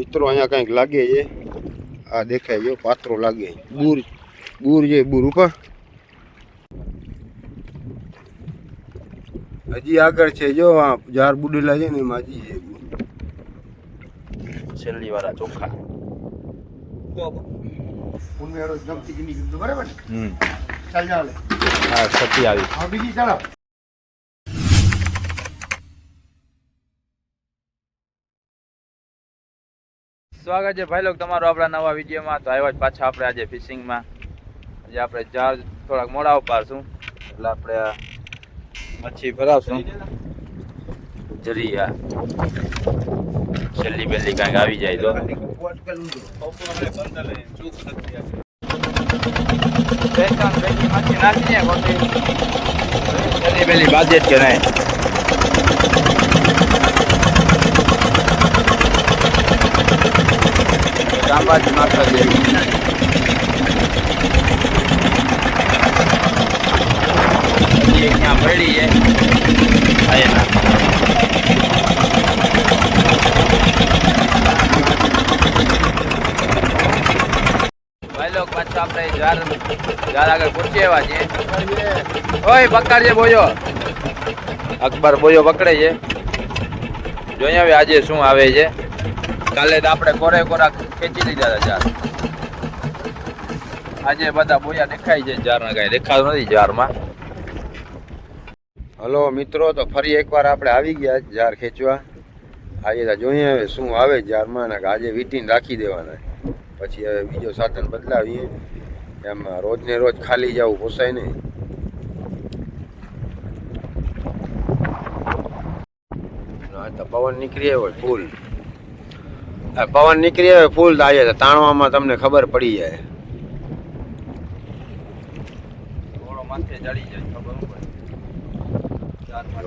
મિત્રો અહીંયા કંઈક લાગે છે. આ દેખાય જો પાત્રો લાગે બૂર બૂર છે બૂર ઉપર. હજી આગળ છે જો આ ઝાર બુડેલા છે ને એમાં હજી છે. છેલ્લી વાળા ચોખા. ઉમેરો જમતી કે બરાબર હમ. ચાલ ચાલે. હા સતી આવી. બીજી ચાલો. સ્વાગત છે ભાઈ લોક, તમારું આપણા નવા વિડીયોમાં. તો આવ્યા જ પાછા આપણે આજે ફિશિંગમાં આજે આપણે જાર થોડાક મોડા ઉપાડશું. એટલે આપણે મચ્છી ભરાવશું. જરી આ છેલ્લી બેલી કાંઈક આવી જાય તો. બેલી બાજે જ કે નાખવા જેવી હજી ત્યાં પડી છે એના. પાછા આપણે આગળ પહોંચી એવા છે ઓય પકડજે બોયો અકબર બોયો પકડે છે જોઈએ હવે આજે શું આવે છે કાલે તો આપણે કોરે કોરા ખેંચી લીધા હતા જાર આજે બધા બોયા દેખાય છે જારના કાંઈ. દેખાતું નથી જારમાં હલો, મિત્રો, તો ફરી એકવાર આપણે આવી ગયા જાર ખેંચવા. આજે તો જોઈએ હવે શું આવે જારમાં ને આજે વીટીને રાખી દેવાના. પછી હવે બીજો સાધન બદલાવીએ. એમ રોજ ને રોજ ખાલી જવું પોસાય નહીં. તો પવન નીકળી આવ્યો ફૂલ. પવન નીકળી આવે ફૂલ થાય તો તાણવામાં તમને ખબર પડી જાય.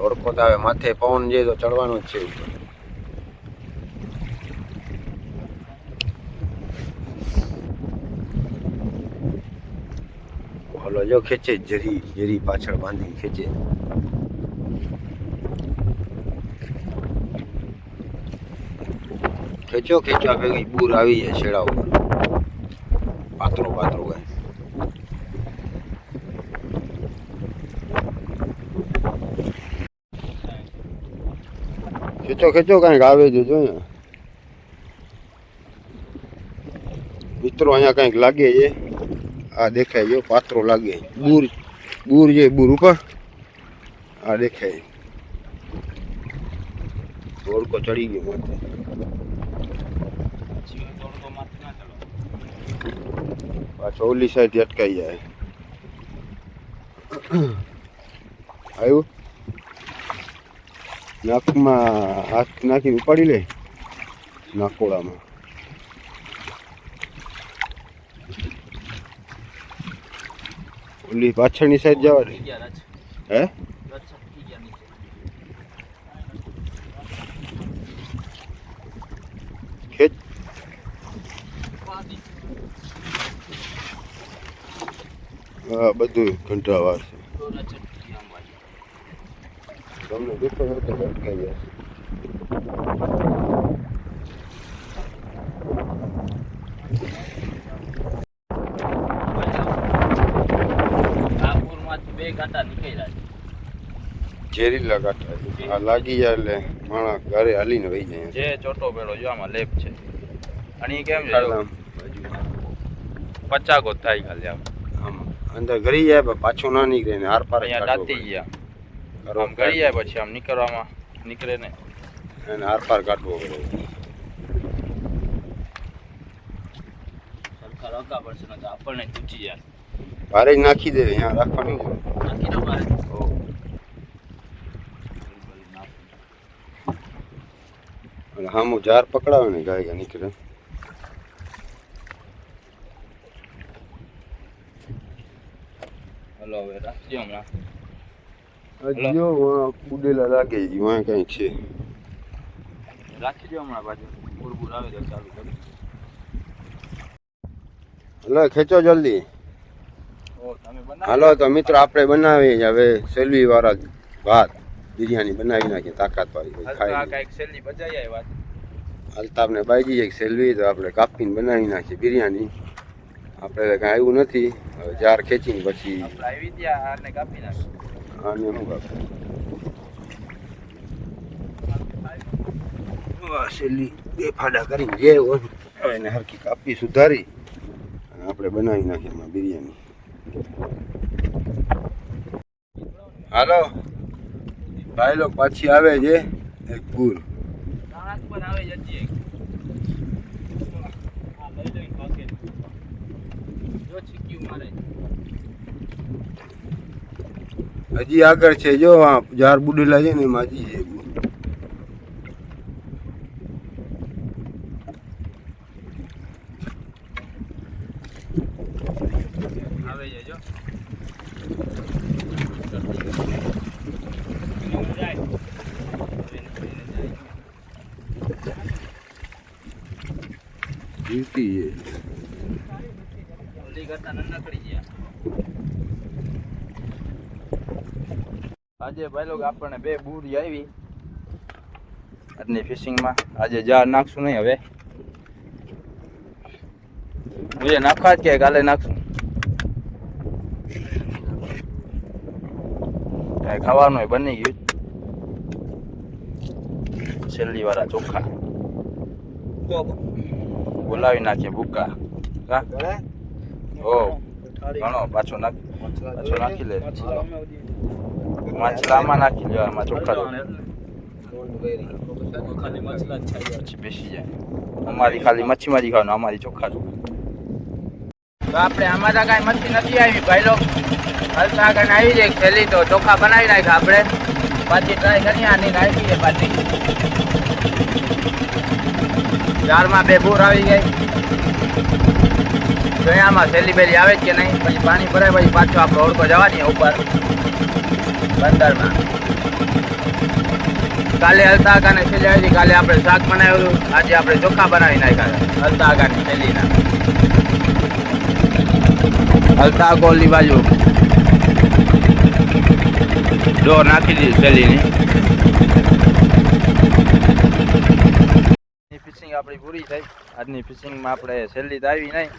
ઓળખો હવે માથે પવન જાય તો ચડવાનું જ છે. ઓલો જો ખેંચે જરી જરી પાછળ બાંધી ખેંચે. ખેંચો ખેંચવા ભેગી બૂર આવી જાય છેડા ઉપર પાત્રો પાત્રો ગાય. ખેંચો ખેંચો કાંઈક આવે છે જો મિત્રો અહીંયા કાંઈક લાગે છે. આ દેખાય જો પાત્રો લાગે બૂર બૂર છે બૂર ઉપર, આ દેખાય ઓળકો ચડી ગયો માથે. પાછો ઓલી સાઈડ અટકાઈ જાય. આવ્યું? નાકમાં હાથ નાખી ઉપાડી લે. નાકોડામાં. ઓલી પાછળની સાઈડ જવા હે? ખેંચ. હા બધું ઘંટાવાર છે. તમને દેખો તો અટકાઈ જશે કાંટા ઝેરીલા છે. આ લાગી જાય એટલે માણસ ઘરે હાલીને વહી જાય. જે ચોટો પેલો જો આમાં લેપ છે. અને એ કેમ છે? પચાગો થાય ખાલી આમ. આમ. અંદર ઘરી જાય પણ પાછો ના નીકળે ને આર પાર જ અહીંયા કાઢવો દાંતી ગયા. પડે. આમ ગળી જાય પછી આમ નીકળવામાં નીકળે ને. એને આર પાર કાઢવો પડે. સરખા રકા પડશે ને તો આપણને ખૂચી જાય. ભારે જ નાખી દે અહીંયા રાખવાની જરૂર. નાખી દો મારે અને હામું ઝાર પકડાવે ને ગાય ગાય નીકળે હલો રાખજો હમણાં જો બુડેલા લાગે વાં કંઈક છે રાખી દો હમણાં પાછું બુરબુર આવે તો ચાલુ કરી હલો ખેંચો જલ્દી હાલો તો મિત્રો આપણે બનાવીએ હવે સેલવી વાળા ભાત બિરયાની બનાવી નાખીએ તાકાત વાળી ખાઈ વાત અલ્તાફને બાજી એક સેલવી તો આપણે કાપીને બનાવી નાખીએ બિરયાની આપણે કાંઈ આવ્યું નથી હવે જાર ખેંચીને પછી આપણે આવી ત્યાં આને કાપી નાખ આને શું કાપે? છેલ્લી બે ફાડા કરીને જે હોય હવે એને હરકી કાપી સુધારી અને આપણે બનાવી નાખીએ એમાં બિરયાની. હાલો ભાઈ લોક પાછી આવે છે એક ગુર આવે જતી એક જો છીક્યું મારે હજી આગળ છે જો આ જાર બુડેલા છે ને એમાં હજી છે. જીવતી છે કરતા નાનકડી ગયા. આજે ભાઈ લોકો આપણને બે બુરી આવી. આજની ફિશિંગમાં આજે જાર નાખશું નહીં હવે. મુજે નાખવા જ કે કાલે નાખશું. કાંઈ ખાવાનું બની ગયું. છેલ્લી વાળા ચોખા. બોલાવી નાખીએ ભૂકા. હા ઓ ઘણો પાછો નાખ પાછો નાખી લે. માછલા આમાં નાખી લે આમાં ચોખ્ખા પછી બેસી જાય. અમારી ખાલી મચ્છીમાં જ ખાવાનું અમારી ચોખ્ખા તો. આપણે આમાં તો કાંઈ મચ્છી નથી આવી ભાઈ લોક. હલતા આગળ આવી જાય ખેલી તો. ચોખ્ખા બનાવી નાખ્યા આપણે. પાછી ટ્રાય કરીએ આની નાખી છે પાછી. ચારમાં બે ભૂર આવી ગઈ ગયામાં છેલ્લી બેલી આવે કે નહીં? પછી પાણી ભરાય, પછી પાછો આપણે ઓળખો જવાની ઉપર. બંદરમાં. કાલે હલતા આગાને છેલ્લી આવી હતી કાલે આપણે શાક બનાવેલું. આજે આપણે ચોખા બનાવી નાખ્યા હલતા આગાની છેલ્લીના. હલતા કોલની બાજુ. ડોર નાખી દીધી છેલ્લીની. ફિશિંગ આપણી પૂરી થઈ. આજની ફિશિંગમાં આપણે છેલ્લી તો આવી નહીં.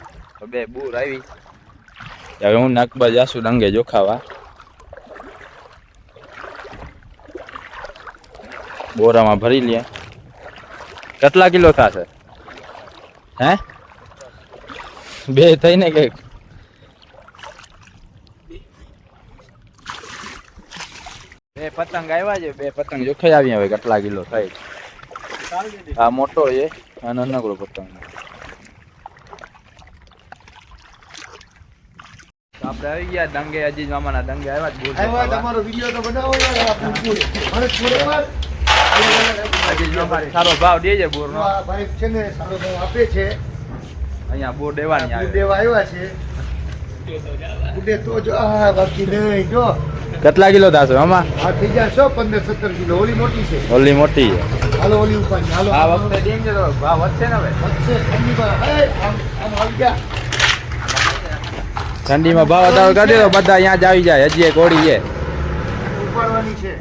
બે બૂર આવી. હવે હું નાકબા જાસુ ડંગે જોખાવા. બોરામાં ભરી લે. કેટલા કિલો થશે? હે? બે થઈને કે? બે પતંગ આવ્યા છે બે પતંગ જોખાઈ આવી હવે કેટલા કિલો થાય? આ મોટો છે આ નાનકડો પતંગ આપણે આવી ગયા દંગે અજીજ મામાના દંગે આવ્યા જ બોલ આવ્યા તમારો વિડિયો તો બનાવો યાર અજીજ મામા સારો ભાવ દે છે બોરનો. આ ભાઈ છે ને સારો ભાવ આપે છે. અહીંયા બોર દેવાની આવે. દેવા આવ્યા છે. ઉડે તો જો આ બાકી નહીં જો. કેટલા કિલો થશે મામા? આ થઈ જશો પંદર સત્તર કિલો ઓલી મોટી છે. ઓલી મોટી છે. હાલો ઓલી ઉપર હાલો. આ વખતે ડેન્જર તો ભાવ વધશે ને હવે? વધશે ઠંડીમાં. એ આમ આમ આવી ગયા. ઠંડીમાં ભાવ વધારો કરી દો બધા અહીંયા જ આવી જાય. હજી એક ઓળી છે. ઉપાડવાની છે.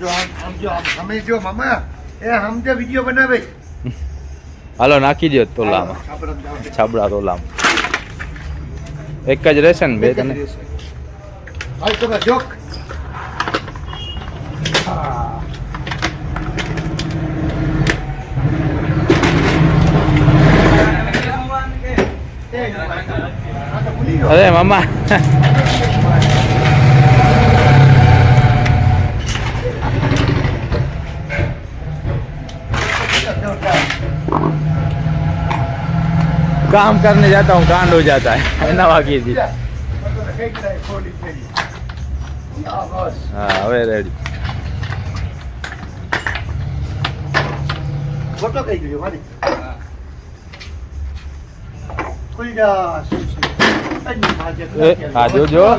જો આમ જો આમ અમે જો મામા. એ સમજે વિડિયો બનાવે હાલો નાખી દો તોલામાં છાબડા તોલામાં. એક જ રહેશે ને બે તને? હાલ તો જોક. હા. અરે મામા काम करने जाता हूँ कांड हो जाता है नवा की थी હા હવે રેડી ફોટો કઈ ગયો મારી ખુલી જા શું છે અજી માજે એ, હા, જોજો.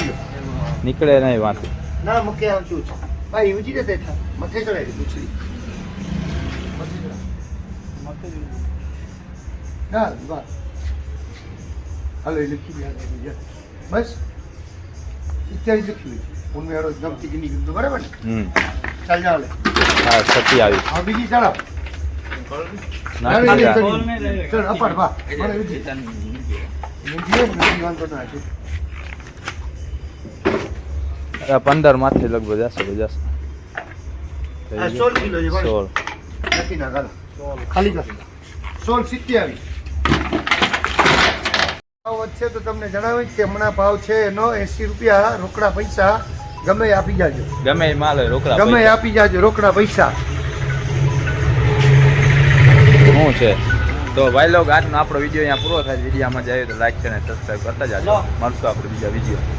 નીકળે નહીં વાત ના મૂકે આમ શું છે ભાઈ ઊંચી જતે થા મથે ચડાવી પૂછડી ના બસ હાલો એ લખી બસ હું મેળો ગમતી કે નહીં બરાબર ને ચાલ ચાલે હા સતી આવી હા બીજી જા. ચાલ અપાડ મને વાંધો પંદરમાંથી લગભગ જશે જશે. સોળ કિલો છે સોળ. નાખી નાખ ખાલી કર સોળ સિત્યાવીસ. ભાવ વધશે તો તમને જણાવીશ કે હમણાં ભાવ છે એનો એસી રૂપિયા રોકડા પૈસા. ગમે આપી જાજો. ગમે માલ રોકડા ગમે આપી જાજો રોકડા પૈસા. શું છે? તો ભાઈ લોગ આજનો આપણો વીડિયો અહીંયા પૂરો થાય વિડીયોમાં જાય તો લાઈક છે ને સબસ્ક્રાઈબ કરતા જાજો. મળશું આપણે બીજા વીડિયો